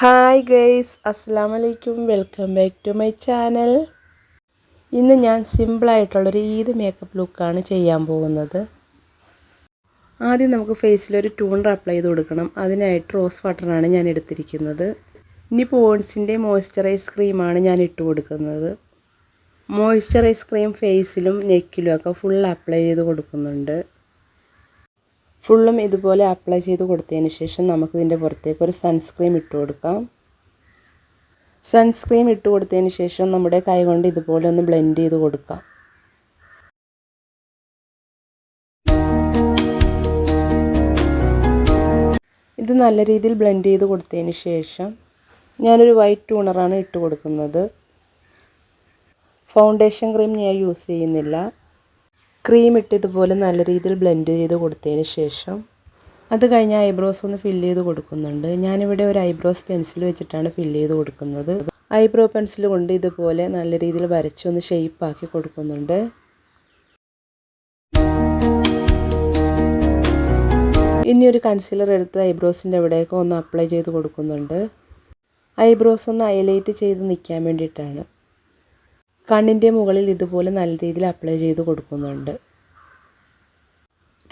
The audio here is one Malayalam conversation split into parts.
ഹായ് ഗൈസ് അസ്സാം വലൈക്കും welcome back to my channel. ഇന്ന് ഞാൻ സിമ്പിളായിട്ടുള്ളൊരു ഈദ് മേക്കപ്പ് ലുക്കാണ് ചെയ്യാൻ പോകുന്നത്. ആദ്യം നമുക്ക് ഫേസിലൊരു ടൂണർ അപ്ലൈ ചെയ്ത് കൊടുക്കണം. അതിനായിട്ട് റോസ് വാട്ടറാണ് ഞാൻ എടുത്തിരിക്കുന്നത്. ഇനി പോൺസിന്റെ മോയ്സ്ചറൈസ് ക്രീമാണ് ഞാൻ ഇട്ട് കൊടുക്കുന്നത്. മോയ്സ്ചറൈസ് ക്രീം ഫേസിലും നെക്കിലും ഒക്കെ ഫുൾ അപ്ലൈ ചെയ്ത് കൊടുക്കുന്നുണ്ട്. ഫുള്ളും ഇതുപോലെ അപ്ലൈ ചെയ്ത് കൊടുത്തതിന് ശേഷം നമുക്കിതിന്റെ പുറത്തേക്ക് ഒരു സൺസ്ക്രീം ഇട്ട് കൊടുക്കാം. സൺസ്ക്രീം ഇട്ട് കൊടുത്തതിന് ശേഷം നമ്മുടെ കൈ കൊണ്ട് ഇതുപോലെ ഒന്ന് ബ്ലെൻഡ് ചെയ്ത് കൊടുക്കാം. ഇത് നല്ല രീതിയിൽ ബ്ലെൻഡ് ചെയ്ത് കൊടുത്തതിന് ശേഷം ഞാനൊരു വൈറ്റ് ടൂണറാണ് ഇട്ട് കൊടുക്കുന്നത്. ഫൗണ്ടേഷൻ ക്രീം ഞാൻ യൂസ് ചെയ്യുന്നില്ല. ക്രീം ഇട്ട് ഇതുപോലെ നല്ല രീതിയിൽ ബ്ലെൻഡ് ചെയ്ത് കൊടുത്തതിന് ശേഷം അത് കഴിഞ്ഞ് ഐബ്രോസ് ഒന്ന് ഫില്ല് ചെയ്ത് കൊടുക്കുന്നുണ്ട്. ഞാനിവിടെ ഒരു ഐബ്രോസ് പെൻസിൽ വെച്ചിട്ടാണ് ഫില്ല് ചെയ്ത് കൊടുക്കുന്നത്. ഐബ്രോ പെൻസിൽ കൊണ്ട് ഇതുപോലെ നല്ല രീതിയിൽ വരച്ചൊന്ന് ഷെയ്പ്പാക്കി കൊടുക്കുന്നുണ്ട്. ഇനി ഒരു കൺസീലർ എടുത്ത് ഐബ്രോസിന്റെ അവിടെയൊക്കെ ഒന്ന് അപ്ലൈ ചെയ്ത് കൊടുക്കുന്നുണ്ട്. ഐബ്രോസ് ഒന്ന് ഹൈലൈറ്റ് ചെയ്ത് നിൽക്കാൻ വേണ്ടിയിട്ടാണ്. കണ്ണിന്റെ മുകളിൽ ഇതുപോലെ നല്ല രീതിയിൽ അപ്ലൈ ചെയ്ത് കൊടുക്കുന്നുണ്ട്.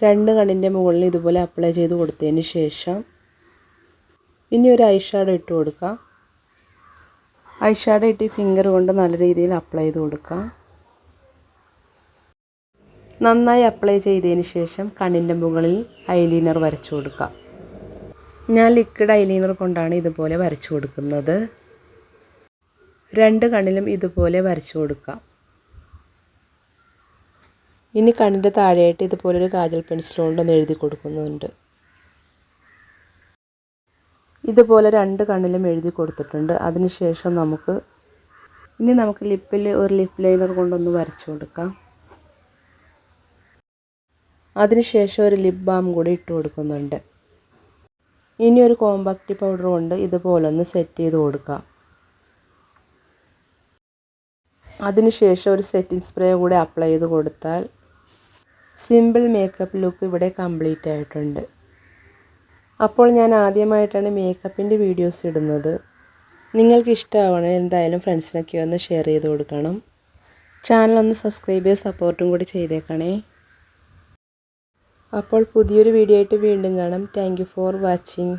രണ്ട് കണ്ണിന്റെ മുകളിൽ ഇതുപോലെ അപ്ലൈ ചെയ്ത് കൊടുത്തതിന് ശേഷം ഇനി ഒരു ഐഷാഡോ ഇട്ട് കൊടുക്കാം. ഐഷാഡോ ഷാഡോ ഇട്ട് ഫിംഗർ കൊണ്ട് നല്ല രീതിയിൽ അപ്ലൈ ചെയ്ത് കൊടുക്കാം. നന്നായി അപ്ലൈ ചെയ്തതിന് ശേഷം കണ്ണിന്റെ മുകളിൽ ഐലൈനർ വരച്ചു കൊടുക്കാം. ഞാൻ ലിക്വിഡ് ഐലൈനർ കൊണ്ടാണ് ഇതുപോലെ വരച്ചു കൊടുക്കുന്നത്. രണ്ട് കണ്ണിലും ഇതുപോലെ വരച്ചു കൊടുക്കാം ഇനി കണ്ണിന്റെ താഴെയായിട്ട് ഇതുപോലൊരു കാജൽ പെൻസിൽ കൊണ്ടൊന്ന് എഴുതി കൊടുക്കുന്നുണ്ട്. ഇതുപോലെ രണ്ട് കണ്ണിലും എഴുതി കൊടുത്തിട്ടുണ്ട്. അതിനുശേഷം നമുക്ക് ഇനി നമുക്ക് ലിപ്പിൽ ഒരു ലിപ്പ് ലൈനർ കൊണ്ടൊന്ന് വരച്ചു കൊടുക്കാം. അതിനുശേഷം ഒരു ലിപ് ബാം കൂടി ഇട്ട് കൊടുക്കുന്നുണ്ട്. ഇനി ഒരു കോമ്പാക്റ്റ് പൗഡർ കൊണ്ട് ഇതുപോലൊന്ന് സെറ്റ് ചെയ്ത് കൊടുക്കാം. അതിനുശേഷം ഒരു സെറ്റിംഗ് സ്പ്രേ കൂടെ അപ്ലൈ ചെയ്ത് കൊടുത്താൽ സിമ്പിൾ മേക്കപ്പ് ലുക്ക് ഇവിടെ കംപ്ലീറ്റ് ആയിട്ടുണ്ട്. അപ്പോൾ ഞാൻ ആദ്യമായിട്ടാണ് മേക്കപ്പിന്റെ വീഡിയോസ് ഇടുന്നത്. നിങ്ങൾക്ക് ഇഷ്ടമാവണേ എന്തായാലും ഫ്രണ്ട്സിനൊക്കെ ഒന്ന് ഷെയർ ചെയ്ത് കൊടുക്കണം. ചാനൽ ഒന്ന് സബ്സ്ക്രൈബ് ചെയ്ത് സപ്പോർട്ടും കൂടി ചെയ്തേക്കണേ. അപ്പോൾ പുതിയൊരു വീഡിയോ ആയിട്ട് വീണ്ടും കാണാം. താങ്ക് ഫോർ വാച്ചിങ്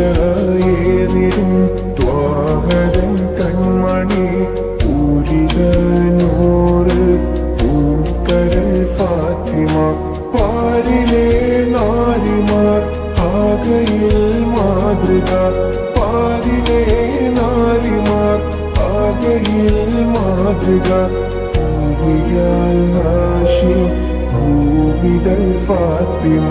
പോരിഷയേറിടും ത്വാഹതൻ കൺമണി പൂരിത നൂറ് പൂക്കരൽ ഫാത്തിമ പാരിലെ നാരിമാർ ആകയിൽ മാതൃക പാരിലെ നാരിമാർ ആകയിൽ മാതൃക പൂവിയാൽ ഹാഷി പൂവിതൽ ഫാത്തിമ.